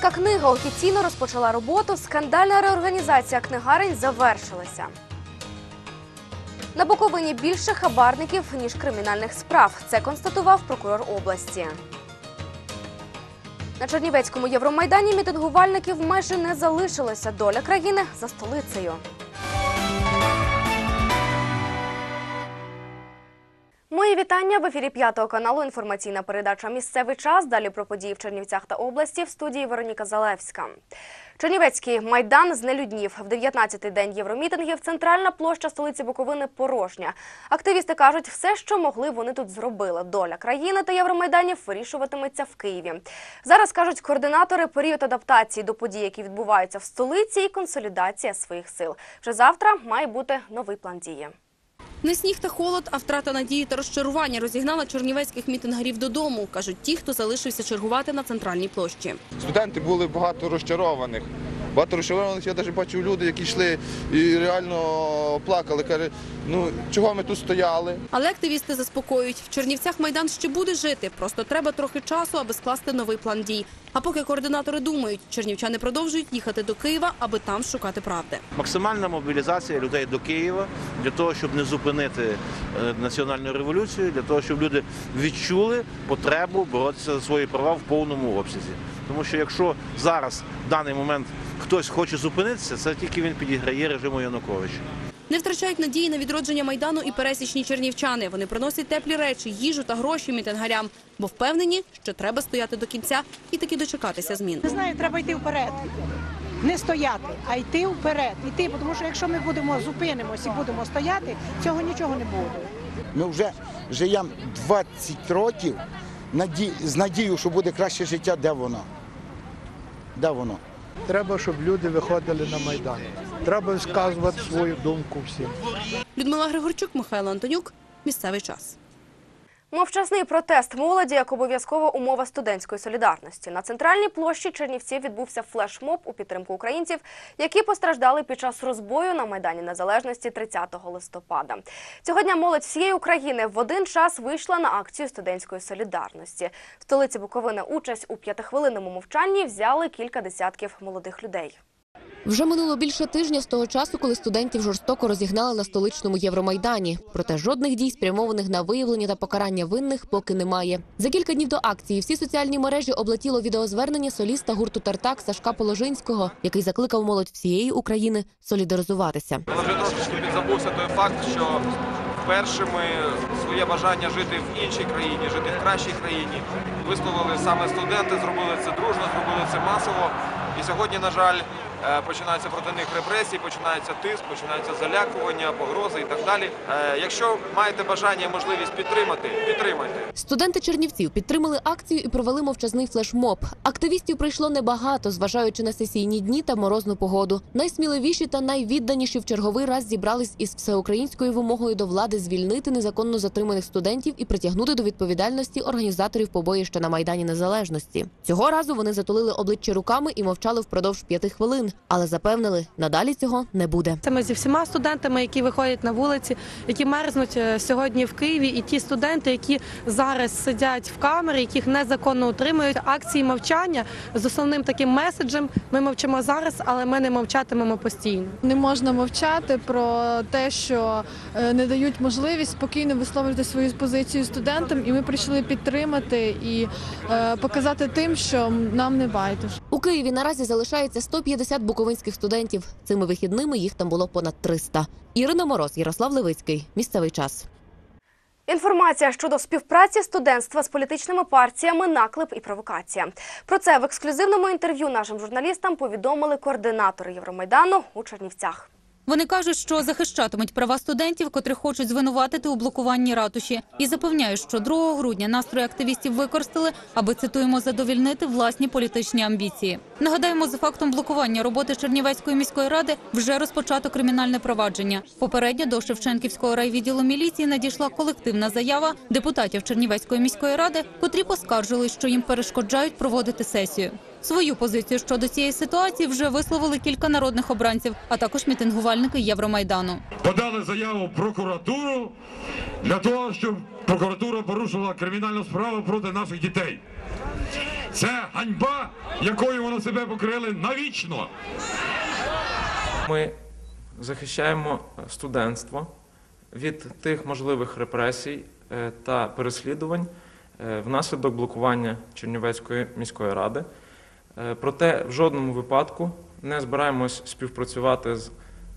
Українська книга офіційно розпочала роботу. Скандальна реорганізація книгарень завершилася. На Буковині більше хабарників ніж кримінальних справ. Це констатував прокурор області. На Чернівецькому Євромайдані мітингувальників майже не залишилося. Доля країни за столицею. Вітання в ефірі п'ятого каналу. Інформаційна передача Місцевий час. Далі про події в Чернівцях та області в студії Вероніка Залевська. Чернівецький майдан знелюднів в 19-й день євромітингів. Центральна площа столиці Буковини порожня. Активісти кажуть, все, що могли, вони тут зробили. Доля країни та євромайданів вирішуватиметься в Києві. Зараз кажуть координатори період адаптації до подій, які відбуваються в столиці, і консолідація своїх сил. Вже завтра має бути новий план дії. Не сніг та холод, а втрата надії та розчарування розігнала чернівецьких мітингарів додому, кажуть ті, хто залишився чергувати на центральній площі. Студенти були багато розчарованих. Багато розчарованих, я навіть бачив люди, які йшли і реально плакали. Каже, ну чого ми тут стояли? Але активісти заспокоюють, в Чернівцях майдан ще буде жити. Просто треба трохи часу, аби скласти новий план дій. А поки координатори думають, чернівчани продовжують їхати до Києва, аби там шукати правди. Максимальна мобілізація людей до Києва для того, щоб не зупинити е, національну революцію, для того, щоб люди відчули потребу боротися за свої права в повному обсязі. Тому що якщо зараз в даний момент хтось хоче зупинитися, це тільки він підіграє режиму Януковича. Не втрачають надії на відродження майдану і пересічні чернівчани. Вони приносять теплі речі, їжу та гроші мітингарям, бо впевнені, що треба стояти до кінця і таки дочекатися змін. Не знаю, треба йти вперед. Не стояти, а йти вперед. Йти, тому що якщо ми будемо зупинимось і будемо стояти, цього нічого не буде. Ми вже живемо 20 років наді... з надією, що буде краще життя. Де воно? Де воно? Треба, щоб люди виходили на майдан. Треба сказувати свою думку всім. Людмила Григорчук, Михайло Антонюк. Місцевий час. Мовчасний протест молоді як обов'язкова умова студентської солідарності. На центральній площі Чернівців відбувся флешмоб у підтримку українців, які постраждали під час розбою на майдані Незалежності 30 листопада. Цього дня молодь всієї України в один час вийшла на акцію студентської солідарності. В столиці Буковини участь у п'ятихвилинному мовчанні взяли кілька десятків молодих людей. Вже минуло більше тижня з того часу, коли студентів жорстоко розігнали на столичному Євромайдані. Проте жодних дій, спрямованих на виявлення та покарання винних, поки немає. За кілька днів до акції всі соціальні мережі облетіло відеозвернення соліста гурту Тартак Сашка Положинського, який закликав молодь всієї України солідаризуватися. Вже трошечки підзабувся той факт, що вперше ми своє бажання жити в іншій країні, жити в кращій країні, висловили саме студенти, зробили це дружно, зробили це масово. І сьогодні, на жаль, починаються проти них репресії, починається тиск, починаються залякування, погрози і так далі. Е, Якщо маєте бажання і можливість підтримати, підтримайте. Студенти Чернівців підтримали акцію і провели мовчазний флешмоб. Активістів прийшло небагато, зважаючи на сесійні дні та морозну погоду. Найсміливіші та найвідданіші в черговий раз зібрались із всеукраїнською вимогою до влади звільнити незаконно затриманих студентів і притягнути до відповідальності організаторів побоїща на майдані Незалежності. Цього разу вони затулили обличчя руками і мовчали впродовж п'яти хвилин, але запевнили, надалі цього не буде. Це ми зі всіма студентами, які виходять на вулиці, які мерзнуть е, сьогодні в Києві, і ті студенти, які зараз сидять в камері, яких незаконно утримують. Акції мовчання з основним таким меседжем. Ми мовчимо зараз, але ми не мовчатимемо постійно. Не можна мовчати про те, що е, не дають можливість спокійно висловлювати свою позицію студентам, і ми прийшли підтримати і е, показати тим, що нам не байдуже. Києві наразі залишається 150 буковинських студентів. Цими вихідними їх там було понад 300. Ірина Мороз, Ярослав Левицький. Місцевий час. Інформація щодо співпраці студентства з політичними партіями, наклеп і провокація. Про це в ексклюзивному інтерв'ю нашим журналістам повідомили координатори Євромайдану у Чернівцях. Вони кажуть, що захищатимуть права студентів, котрі хочуть звинуватити у блокуванні ратуші, і запевняють, що 2 грудня настрої активістів використали, аби цитуємо задовільнити власні політичні амбіції. Нагадаємо, за фактом блокування роботи Чернівецької міської ради вже розпочато кримінальне провадження. Попередньо до Шевченківського райвідділу міліції надійшла колективна заява депутатів Чернівецької міської ради, котрі поскаржили, що їм перешкоджають проводити сесію. Свою позицію щодо цієї ситуації вже висловили кілька народних обранців, а також мітингувальники Євромайдану. подали заяву в прокуратуру для того, щоб прокуратура порушила кримінальну справу проти наших дітей. Це ганьба, якою вони себе покрили навічно. Ми захищаємо студентство від тих можливих репресій е, та переслідувань е, внаслідок блокування Чернівецької міської ради. Е, Проте в жодному випадку не збираємось співпрацювати з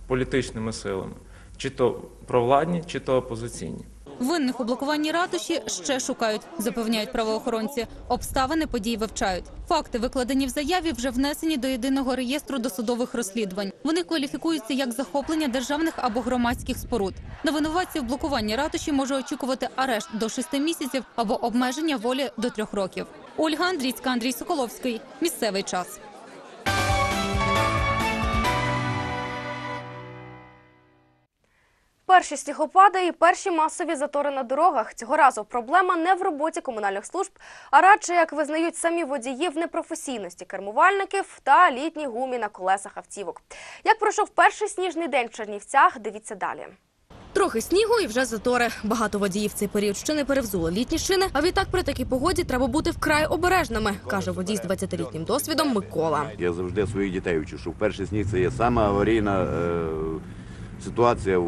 політичними силами, чи то провладні, чи то опозиційні. Винних у блокуванні ратуші ще шукають, запевняють правоохоронці. Обставини подій вивчають. Факти, викладені в заяві, вже внесені до єдиного реєстру досудових розслідувань. Вони кваліфікуються як захоплення державних або громадських споруд. На винуватців блокування ратуші може очікувати арешт до шести місяців або обмеження волі до трьох років. Ольга Андрійська, Андрій Соколовський. Місцевий час. Перші снігопади і перші масові затори на дорогах. Цього разу проблема не в роботі комунальних служб, а радше, як визнають самі водії, в непрофесійності кермувальників та літній гумі на колесах автівок. Як пройшов перший сніжний день в Чернівцях, дивіться далі. Трохи снігу і вже затори. Багато водіїв цей період ще не перевзули літні шини. А відтак при такій погоді треба бути вкрай обережними, каже водій з 20-літнім досвідом Микола. Я завжди своїх дітей вчу, що в перший сніг це є сама аварійна е, ситуація,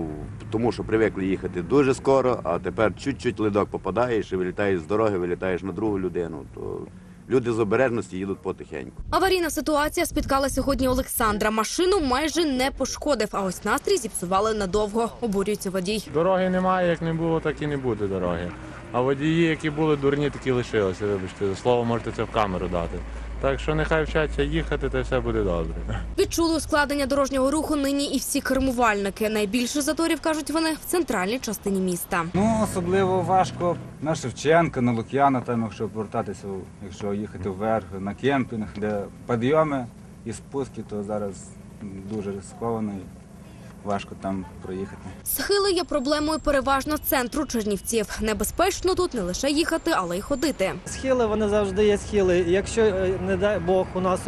тому що привикли їхати дуже скоро, а тепер чуть-чуть ледок попадаєш і вилітаєш з дороги, вилітаєш на другу людину. То люди з обережності їдуть потихеньку. Аварійна ситуація спіткала сьогодні Олександра. Машину майже не пошкодив, а ось настрій зіпсували надовго. Обурюється водій. Дороги немає, як не було, так і не буде дороги. А водії, які були дурні, такі лишилися. Вибачте, за слово можете це в камеру дати. Так що нехай вчаться їхати, та все буде добре. Відчули ускладнення дорожнього руху нині і всі кермувальники. Найбільше заторів кажуть вони в центральній частині міста. Ну, особливо важко на Шевченка, на Лук'яна, там, якщо повертатися, якщо їхати вверх на кемпінг, де підйоми і спуски, то зараз дуже ризиковано важко там проїхати. Схили є проблемою переважно центру Чернівців. Небезпечно тут не лише їхати, але й ходити. Схили вони завжди є схили. Якщо е, не дай Бог у нас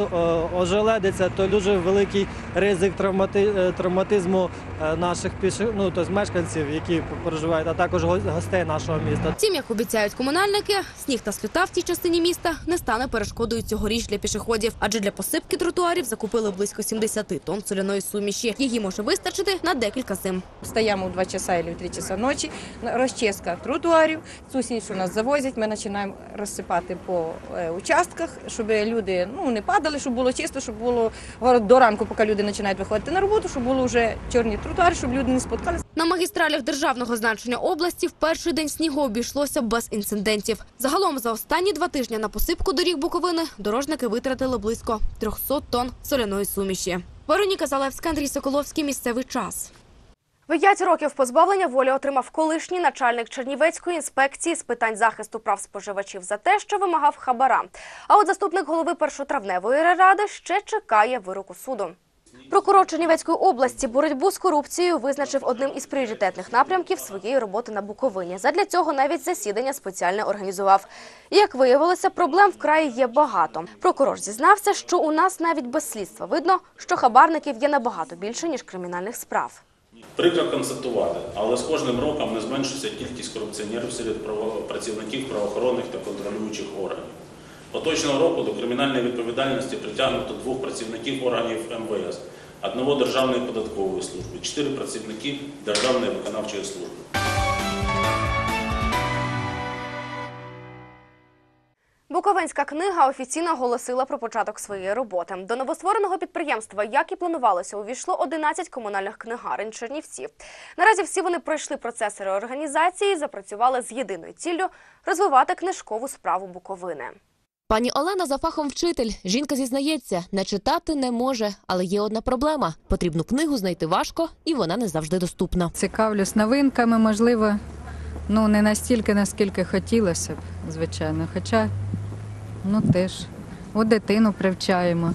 ожеледиться, то дуже великий ризик травмати, е, травматизму е, наших піших, ну тобто мешканців, які проживають, а також гостей нашого міста. Втім, як обіцяють комунальники, сніг та сльота в тій частині міста не стане перешкодою цьогоріч для пішоходів, адже для посипки тротуарів закупили близько 70 тонн соляної суміші. Її може вистачити на декілька зим. Встаємо в 2 часа або в 3 часа ночі, розчистка тротуарів, цю сніг, що нас завозять, ми починаємо розсипати по е, участках, щоб люди ну, не падали, щоб було чисто, щоб було говорю, до ранку, поки люди починають виходити на роботу, щоб було вже чорні тротуари, щоб люди не споткалися. На магістралях державного значення області в перший день снігу обійшлося без інцидентів. Загалом за останні два тижні на посипку доріг Буковини дорожники витратили близько 300 тонн соляної суміші. Вероніка Залевська, Андрій Соколовський. Місцевий час. П'ять років позбавлення волі отримав колишній начальник Чернівецької інспекції з питань захисту прав споживачів за те, що вимагав хабара. А от заступник голови першотравневої ради ще чекає вироку суду. Прокурор Чернівецької області боротьбу з корупцією визначив одним із пріоритетних напрямків своєї роботи на Буковині. Задля цього навіть засідання спеціальне організував. Як виявилося, проблем вкрай є багато. Прокурор зізнався, що у нас навіть без слідства видно, що хабарників є набагато більше ніж кримінальних справ. Прикро констатувати, але з кожним роком не зменшується кількість корупціонерів серед працівників правоохоронних та контролюючих органів. Поточного року до кримінальної відповідальності притягнуто двох працівників органів МВС, одного Державної податкової служби, чотири працівники Державної виконавчої служби. Буковинська книга офіційно оголосила про початок своєї роботи. До новоствореного підприємства, як і планувалося, увійшло 11 комунальних книгарень Чернівців. Наразі всі вони пройшли процес реорганізації, і запрацювали з єдиною ціллю розвивати книжкову справу Буковини. Пані Олена за фахом вчитель. Жінка зізнається, не читати не може, але є одна проблема: потрібну книгу знайти важко, і вона не завжди доступна. Цікавлюсь новинками, можливо, ну не настільки, наскільки хотілося б, звичайно. Хоча, ну теж, от дитину привчаємо.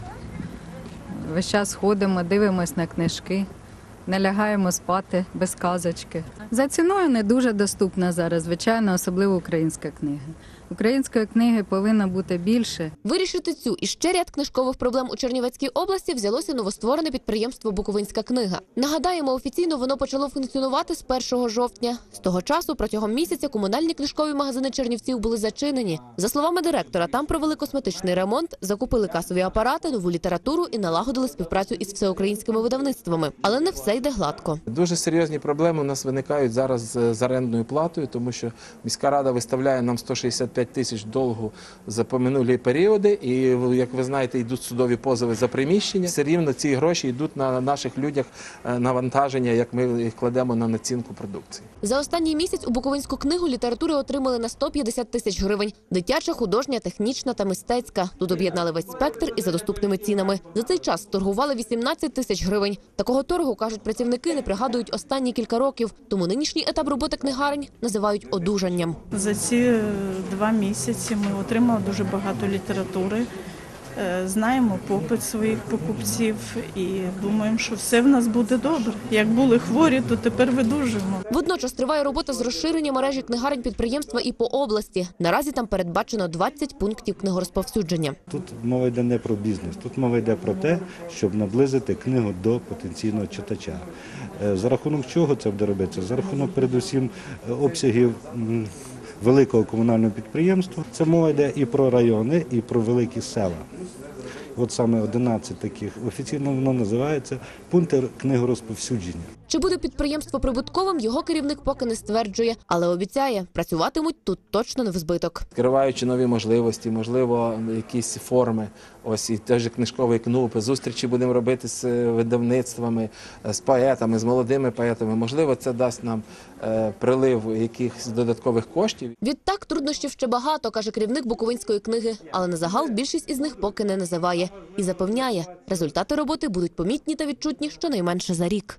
Весь час ходимо, дивимось на книжки, не лягаємо спати без казочки. За ціною не дуже доступна зараз, звичайно, особливо українська книга. Української книги повинно бути більше. Вирішити цю і ще ряд книжкових проблем у Чернівецькій області взялося новостворене підприємство Буковинська книга. Нагадаємо, офіційно воно почало функціонувати з 1 жовтня. З того часу протягом місяця комунальні книжкові магазини Чернівців були зачинені. За словами директора, там провели косметичний ремонт, закупили касові апарати, нову літературу і налагодили співпрацю із всеукраїнськими видавництвами. Але не все йде гладко. Дуже серйозні проблеми у нас виникають зараз з з орендною платою, тому що міська рада виставляє нам 165 тисяч долгу за поминулі періоди, і як ви знаєте, йдуть судові позови за приміщення. Все рівно ці гроші йдуть на наших людях е, навантаження, як ми їх кладемо на націнку продукції. За останній місяць у Буковинську книгу літератури отримали на 150 тисяч гривень. Дитяча, художня, технічна та мистецька. Тут об'єднали весь спектр і за доступними цінами. За цей час торгували 18 тисяч гривень. Такого торгу, кажуть працівники, не пригадують останні кілька років. Тому нинішній етап роботи книгарень називають одужанням. За ці е, два місяці ми отримали дуже багато літератури. Е, Знаємо попит своїх покупців і думаємо, що все в нас буде добре. Як були хворі, то тепер видужуємо. Водночас триває робота з розширення мережі книгарень підприємства і по області. Наразі там передбачено 20 пунктів книгорозповсюдження. Тут мова йде не про бізнес, тут мова йде про те, щоб наблизити книгу до потенційного читача. Е, За рахунок чого це буде робитися? За рахунок передусім е, обсягів великого комунального підприємства. Це мова йде і про райони, і про великі села. От саме 11 таких офіційно воно називається пункти книгорозповсюдження. Чи буде підприємство прибутковим, його керівник поки не стверджує, але обіцяє, працюватимуть тут точно не в збиток. Відкриваючи нові можливості, можливо, якісь форми. Ось і теж книжковий клуб, зустрічі будемо робити з е, видавництвами, з поетами, з молодими поетами. Можливо, це дасть нам е, прилив якихось додаткових коштів. Відтак труднощів ще багато, каже керівник Буковинської книги, але на загал більшість із них поки не називає і запевняє, результати роботи будуть помітні та відчутні щонайменше за рік.